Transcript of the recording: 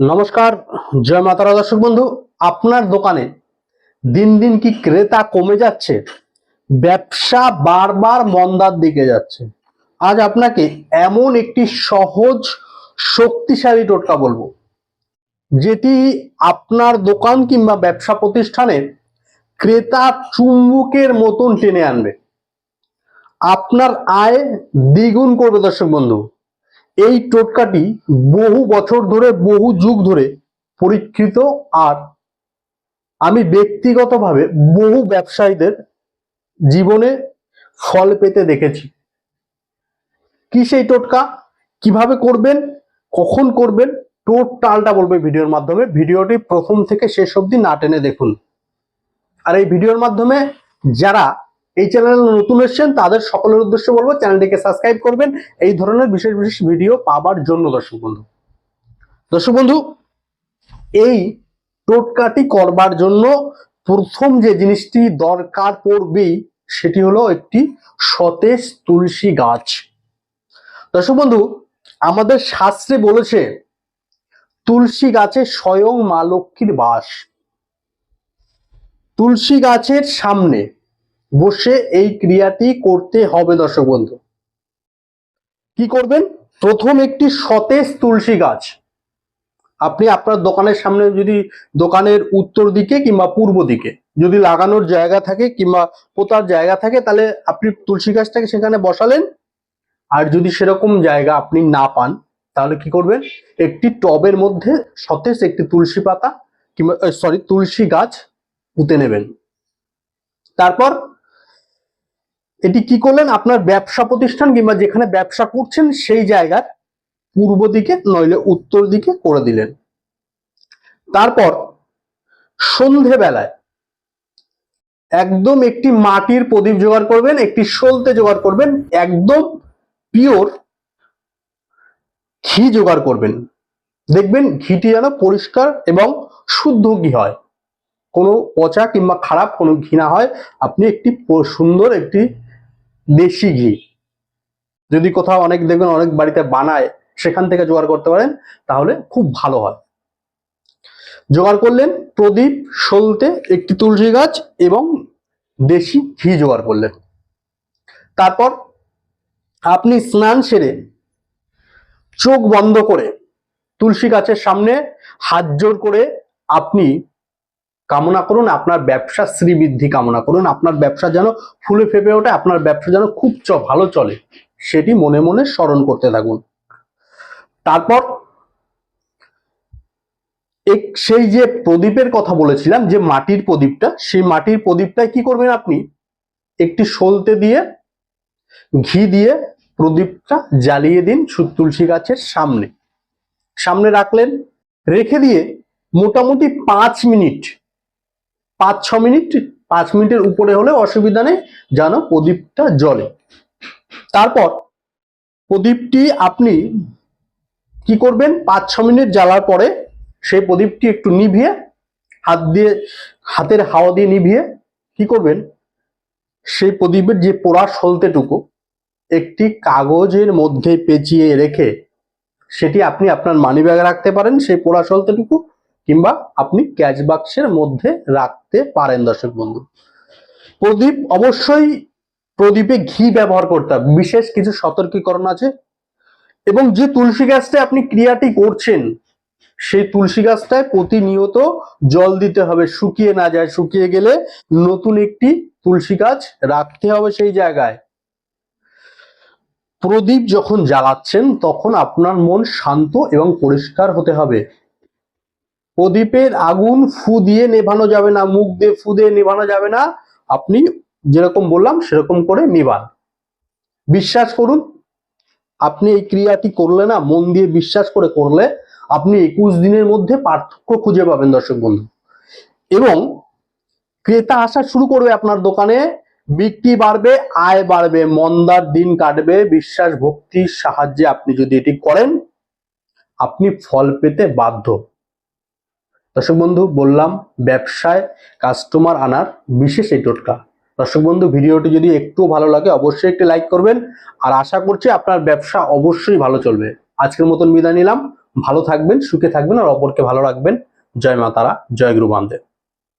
নমস্কার, জয় মাতারা দর্শক বন্ধু। আপনার দোকানে দিন দিন কি ক্রেতা কমে যাচ্ছে? ব্যবসা বারবার মন্দার দিকে যাচ্ছে। আজ আপনাকে এমন একটি সহজ, শক্তিশালী টোটকা বলব, যেটি আপনার দোকান কিংবা ব্যবসা প্রতিষ্ঠানে ক্রেতা চুম্বুকের মতন টেনে আনবে। আপনার আয় দ্বিগুণ করবে দর্শক বন্ধু। এই টোটকাটি বহু বছর ধরে, বহু যুগ ধরে পরীক্ষিত আর আমি ব্যক্তিগতভাবে বহু ব্যবসায়ীদের জীবনে ফল পেতে দেখেছি। কি সেই টোটকা? কীভাবে করবেন? কখন করবেন? টোটালটা বলবে ভিডিওর মাধ্যমে। ভিডিওটি প্রথম থেকে শেষ অবধি না টেনে দেখুন। আর এই ভিডিওর মাধ্যমে যারা এই চ্যানেলে নতুন এসেছেন, তাদের সকলের উদ্দেশ্যে বলব চ্যানেলটিকে সাবস্ক্রাইব করবেন। এই ধরনের বিশেষ বিশেষ ভিডিও পাবার জন্য দর্শক বন্ধু। দর্শক বন্ধু, এই টোটকাটি করবার জন্য প্রথম যে জিনিসটি দরকার পড়বেই, সেটি হলো একটি সতেজ তুলসী গাছ। দর্শক বন্ধু, আমাদের শাস্ত্রে বলেছে, তুলসী গাছে স্বয়ং মা লক্ষ্মীর বাস। তুলসী গাছের সামনে বসে এই ক্রিয়াটি করতে হবে, দর্শক বন্ধু। কি করবেন? প্রথম একটি সতেজ তুলসী গাছ। আপনি আপনার দোকানের সামনে যদি দোকানের উত্তর দিকে কিংবা পূর্ব দিকে যদি লাগানোর জায়গা থাকে কিংবা পোতার জায়গা থাকে, তাহলে আপনি তুলসী গাছটাকে সেখানে বসালেন। আর যদি সেরকম জায়গা আপনি না পান, তাহলে কি করবেন? একটি টবের মধ্যে সতেজ একটি তুলসী পাতা কিংবা সরি তুলসী গাছ পুঁতে নেবেন। তারপর এটি কি করলেন? আপনার ব্যবসা প্রতিষ্ঠান কিংবা যেখানে ব্যবসা করছেন সেই জায়গার পূর্ব দিকে নইলে উত্তর দিকে করে দিলেন। তারপর সন্ধেবেলায় একদম একটি মাটির প্রদীপ জোগাড় করবেন, একটি সলতে জোগাড় করবেন, একদম পিওর ঘি জোগাড় করবেন। দেখবেন ঘিটি যেন পরিষ্কার এবং শুদ্ধ ঘি হয়। কোনো পচা কিংবা খারাপ কোনো ঘি না হয়। আপনি একটি সুন্দর একটি দেশি ঘি। যদি কোথাও অনেক দেখবেন, অনেক বাড়িতে বানায়, সেখান থেকে জোগাড় করতে পারেন, তাহলে খুব ভালো হয়। জোগাড় করলেন প্রদীপ সলতে একটি তুলসী গাছ এবং দেশি ঘি জোগাড় করলেন। তারপর আপনি স্নান সেরে চোখ বন্ধ করে তুলসী গাছের সামনে হাত জোর করে আপনি কামনা করুন, আপনার ব্যবসা শ্রীবৃদ্ধি কামনা করুন, আপনার ব্যবসা যেন ফুলে ফেপে ওঠে, আপনার ব্যবসা যেন খুব চ, ভালো চলে, সেটি মনে মনে স্মরণ করতে থাকুন। তারপর, এক- সেই যে প্রদীপের কথা বলেছিলাম, যে মাটির প্রদীপটা, সেই মাটির প্রদীপটায় কি করবেন আপনি? একটি সলতে দিয়ে, ঘি দিয়ে প্রদীপটা জ্বালিয়ে দিন তুলসী গাছের সামনে। সামনে রাখলেন, রেখে দিয়ে মোটামুটি পাঁচ মিনিট পাঁচ ছ মিনিট, পাঁচ মিনিটের উপরে হলে অসুবিধা নেই, যেন প্রদীপটা জ্বলে। তারপর প্রদীপটি আপনি কি করবেন? পাঁচ ছ মিনিট জ্বালার পরে সেই প্রদীপটি একটু নিভিয়ে, হাত দিয়ে, হাতের হাওয়া দিয়ে নিভিয়ে কি করবেন? সেই প্রদীপের যে পোড়া সলতেটুকু একটি কাগজের মধ্যে পেঁচিয়ে রেখে সেটি আপনি আপনার মানি ব্যাগে রাখতে পারেন, সেই পোড়া সলতেটুকু। কিংবা আপনি ক্যাচ বাক্সের মধ্যে রাখতে পারেন, দর্শক বন্ধু। প্রদীপ, অবশ্যই প্রদীপে ঘি ব্যবহার করতে হবে। বিশেষ কিছু সতর্কীকরণ আছে। এবং যে তুলসী গাছটা আপনি ক্রিয়াটি করছেন, সেই তুলসী গাছটায় প্রতিনিয়ত জল দিতে হবে। শুকিয়ে না যায়, শুকিয়ে গেলে নতুন একটি তুলসী গাছ রাখতে হবে সেই জায়গায়। প্রদীপ যখন জ্বালাচ্ছেন, তখন আপনার মন শান্ত এবং পরিষ্কার হতে হবে। প্রদীপের আগুন ফু দিয়ে নেভানো যাবে না, মুখ দিয়ে ফু দিয়ে নেভানো যাবে না। আপনি যেরকম বললাম, সেরকম করে নিবান বিশ্বাস করুন, আপনি এই ক্রিয়াটি করলে না, মন দিয়ে বিশ্বাস করে করলে আপনি একুশ দিনের মধ্যে পার্থক্য খুঁজে পাবেন দর্শক বন্ধু। এবং ক্রেতা আসা শুরু করবে আপনার দোকানে, বিক্রি বাড়বে, আয় বাড়বে, মন্দার দিন কাটবে, বিশ্বাস, ভক্তির সাহায্যে আপনি যদি এটি করেন, আপনি ফল পেতে বাধ্য। দর্শক বন্ধু, বললাম ব্যবসায় কাস্টমার আনার বিশেষ এই টোটকা। দর্শক বন্ধু, ভিডিওটি যদি একটু ভালো লাগে, অবশ্যই একটি লাইক করবেন। আর আশা করছি আপনার ব্যবসা অবশ্যই ভালো চলবে। আজকের মতন বিদায় নিলাম। ভালো থাকবেন, সুখে থাকবেন আর অপরকে ভালো রাখবেন। জয় মাতারা জয় গুরু